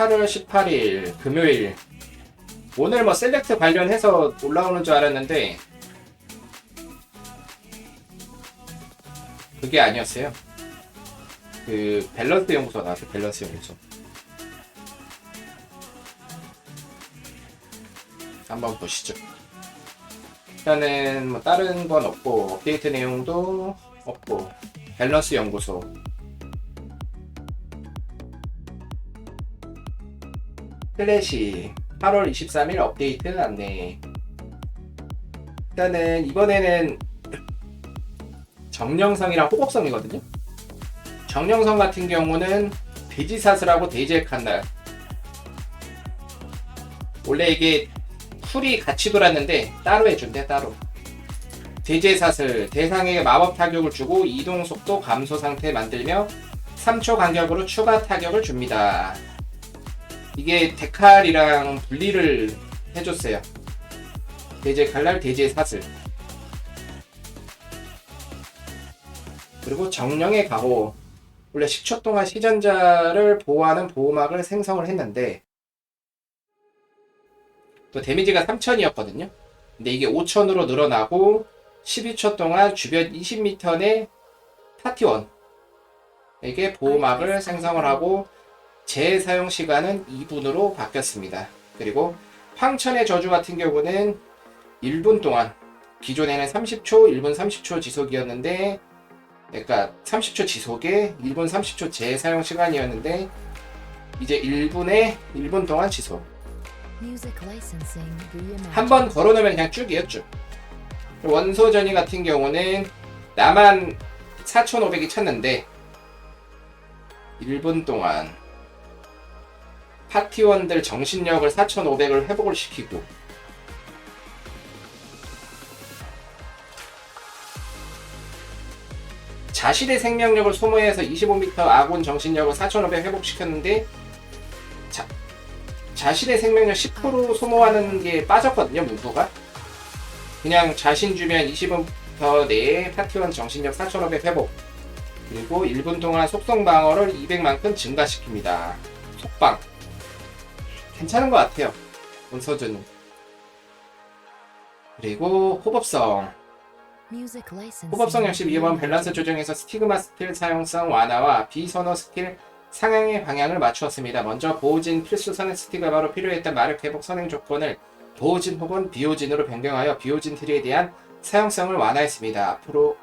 8월 18일 금요일 오늘 뭐 셀렉트 관련해서 올라오는 줄 알았는데 그게 아니었어요. 그 밸런스 연구소 나왔어요. 밸런스 연구소. 한번 보시죠. 일단은 뭐 다른 건 없고 업데이트 내용도 없고 밸런스 연구소 클래시. 8월 23일 업데이트 안내 일단은 이번에는 정령성이랑 호법성이거든요. 정령성 같은 경우는 돼지사슬하고 돼지의 칸날 원래 이게 풀이 같이 돌았는데 따로 해준대 따로. 돼지의 사슬 대상에게 마법 타격을 주고 이동 속도 감소 상태 만들며 3초 간격으로 추가 타격을 줍니다 이게 데칼이랑 분리를 해줬어요. 대제 칼날, 대제 사슬. 그리고 정령의 가호. 원래 10초 동안 시전자를 보호하는 보호막을 생성을 했는데 또 데미지가 3000이었거든요. 근데 이게 5000으로 늘어나고 12초 동안 주변 20m 내 파티원 에게 보호막을 생성을 하고 재사용 시간은 2분으로 바뀌었습니다. 그리고 황천의 저주 같은 경우는 1분 동안 기존에는 30초, 1분 30초 지속이었는데 그러니까 30초 지속에 1분 30초 재사용 시간이었는데 이제 1분에 1분 동안 지속. 한 번 걸어놓으면 그냥 쭉이에요 쭉. 원소전이 같은 경우는 나만 4,500이 찼는데 1분 동안 파티원들 정신력을 4,500을 회복을 시키고. 자신의 생명력을 소모해서 25m 아군 정신력을 4,500 회복시켰는데 자, 자신의 생명력 10% 소모하는 게 빠졌거든요 문도가. 그냥 자신 주변 20m 내에 파티원 정신력 4,500 회복. 그리고 1분 동안 속성 방어를 200만큼 증가시킵니다. 속방 괜찮은 것 같아요. 원서준은. 그리고 호법성. 호법성 역시 이번 밸런스 조정에서 스티그마 스킬 사용성 완화와 비선호 스킬 상향의 방향을 맞추었습니다. 먼저 보호진 필수 선행 스티그마로 필요했던 마력 회복 선행 조건을 보호진 혹은 비호진으로 변경하여 비호진 트리에 대한 사용성을 완화했습니다. 앞으로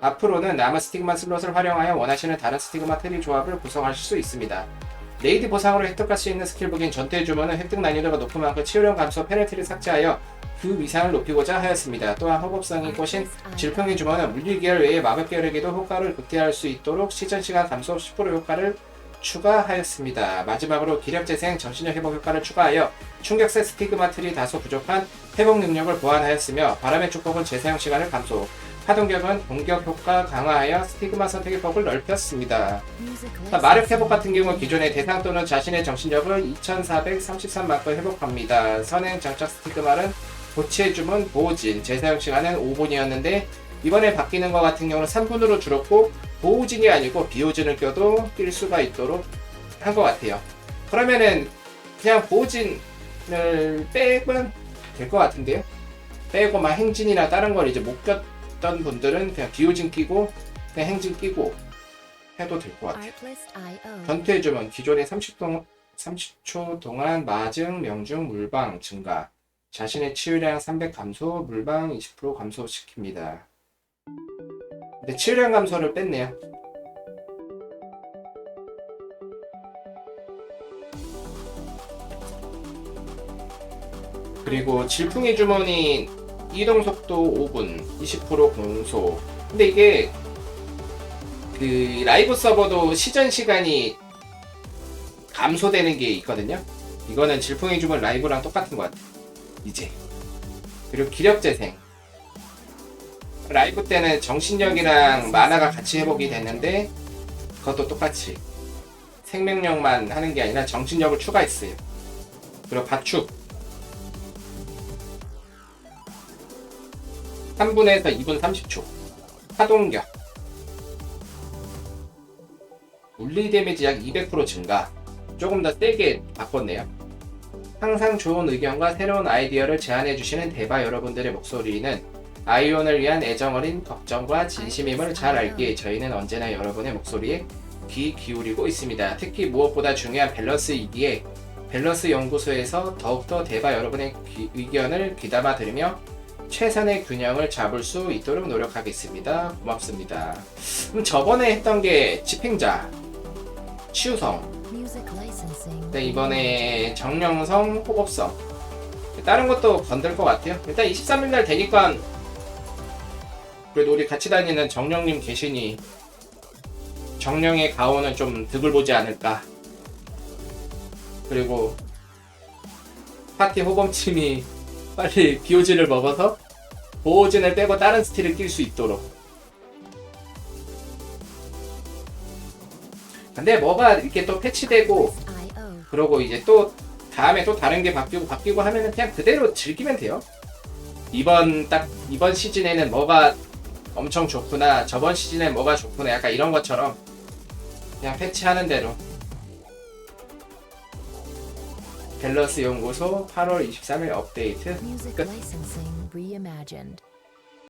앞으로는 남은 스티그마 슬롯을 활용하여 원하시는 다른 스티그마 트리 조합을 구성하실 수 있습니다. 레이드 보상으로 획득할 수 있는 스킬북인 전투의 주문은 획득 난이도가 높은 만큼 치유력 감소 페널티를 삭제하여 그 위상을 높이고자 하였습니다. 또한 허법성이 꽃인 질풍의 주문은 물리계열 외의 마법 계열에게도 효과를 극대화할 수 있도록 시전시간 감소 10% 효과를 추가하였습니다. 마지막으로 기력 재생 정신력 회복 효과를 추가하여 충격세 스티그마 틀이 다소 부족한 회복 능력을 보완하였으며 바람의 축복은 재사용 시간을 감소 파동격은 공격 효과 강화하여 스티그마 선택의 폭을 넓혔습니다. 자, 마력 회복 같은 경우 기존의 대상 또는 자신의 정신력을 2433만큼 회복합니다. 선행 장착 스티그마는 고치의 주문 보호진 재사용 시간은 5분이었는데 이번에 바뀌는 것 같은 경우는 3분으로 줄었고 보호진이 아니고 비호진을 껴도 낄 수가 있도록 한 것 같아요. 그러면은 그냥 보호진을 빼면 될 것 같은데요. 빼고 막 행진이나 다른 걸 이제 못 꼈던 분들은 그냥 비호진 끼고 그냥 행진 끼고 해도 될 것 같아요. 전투의 주문 기존의 30동, 30초 동안 마증, 명중, 물방 증가 자신의 치유량 300 감소, 물방 20% 감소시킵니다. 근데 치유량 감소를 뺐네요. 그리고 질풍의 주머니 이동 속도 5분, 20% 공소. 근데 이게 그 라이브 서버도 시전 시간이 감소되는 게 있거든요. 이거는 질풍의 주문 라이브랑 똑같은 것 같아요. 이제. 그리고 기력 재생. 라이브 때는 정신력이랑 만화가 같이 회복이 됐는데 그것도 똑같이 생명력만 하는 게 아니라 정신력을 추가했어요. 그리고 바축 3분에서 2분 30초 파동격 물리 데미지 약 200% 증가 조금 더 세게 바꿨네요. 항상 좋은 의견과 새로운 아이디어를 제안해 주시는 대바 여러분들의 목소리는 아이온을 위한 애정 어린 걱정과 진심임을 잘 알기에 저희는 언제나 여러분의 목소리에 귀 기울이고 있습니다. 특히 무엇보다 중요한 밸런스이기에 밸런스 연구소에서 더욱더 대바 여러분의 귀- 의견을 귀담아 들으며 최선의 균형을 잡을 수 있도록 노력하겠습니다. 고맙습니다. 그럼 저번에 했던 게 집행자, 치우성, 네, 이번에 정령성, 호법성. 다른 것도 건들 것 같아요. 일단 23일날 되니까 그래도 우리 같이 다니는 정령님 계시니 정령의 가오는 좀 득을 보지 않을까. 그리고 파티 호범팀이 빨리 비오진을 먹어서 보호진을 빼고 다른 스틸을 낄 수 있도록. 근데 뭐가 이렇게 또 패치되고 그러고 이제 또 다음에 또 다른 게 바뀌고 바뀌고 하면은 그냥 그대로 즐기면 돼요. 이번 딱 이번 시즌에는 뭐가 엄청 좋구나 저번 시즌에 뭐가 좋구나 약간 이런 것처럼 그냥 패치하는 대로 밸런스 연구소 8월 23일 업데이트 끝.